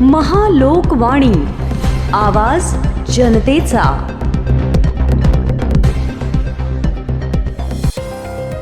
महालोकवाणी. आवाज जनतेचा.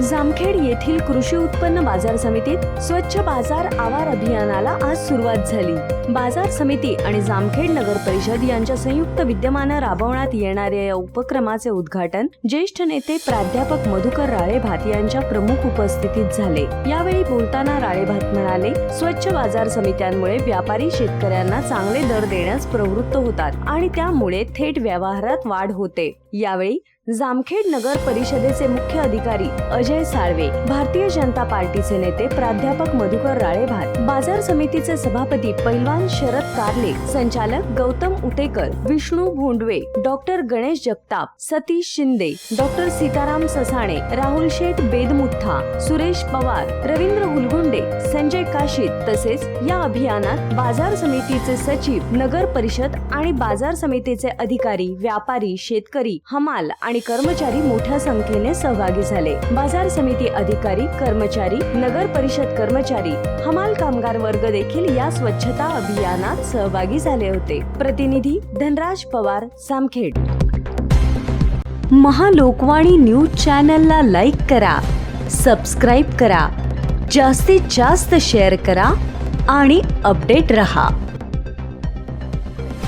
जामखेड येथील कृषी उत्पन्न बाजार समितीत स्वच्छ बाजार आवार अभियानाला आज सुरुवात झाली. बाजार समिती आणि जामखेड नगर परिषद यांच्या संयुक्त विद्यमानं राबवण्यात येणाऱ्या या उपक्रमाचे उद्घाटन ज्येष्ठ नेते प्राध्यापक मधुकर राळेभात यांच्या प्रमुख उपस्थितीत झाले. यावेळी बोलताना राळेभात म्हणाले स्वच्छ बाजार समित्यांमुळे व्यापारी शेतकऱ्यांना चांगले दर देण्यास प्रवृत्त होतात आणि त्यामुळे थेट व्यवहारात वाढ होते. यावेळी जामखेड नगर परिषदेचे मुख्य अधिकारी अजय साळवे भारतीय जनता पार्टीचे नेते प्राध्यापक मधुकर राळेभात बाजार समितीचे सभापती पैलवान शरद कारले संचालक गौतम उटेकर विष्णू भोंडवे डॉक्टर गणेश जगताप सतीश शिंदे डॉक्टर सीताराम ससाणे राहुल शेठ बेदमुठा सुरेश पवार रवींद्र हुलगुंडे संजय काशीद तसेच या अभियानात बाजार समितीचे सचिव नगर परिषद आणि बाजार समितीचे अधिकारी व्यापारी शेतकरी हमाल आणि कर्मचारी मोठ्या संख्येने सहभागी झाले. बाजार समिती अधिकारी कर्मचारी नगर परिषद कर्मचारी हमाल कामगार वर्ग देखील या स्वच्छता अभियानात सहभागी झाले होते. प्रतिनिधी धनराज पवार सामखेड. महालोकवाणी न्यूज चॅनलला लाईक करा सबस्क्राईब करा जास्तीत जास्त शेअर करा आणि अपडेट रहा.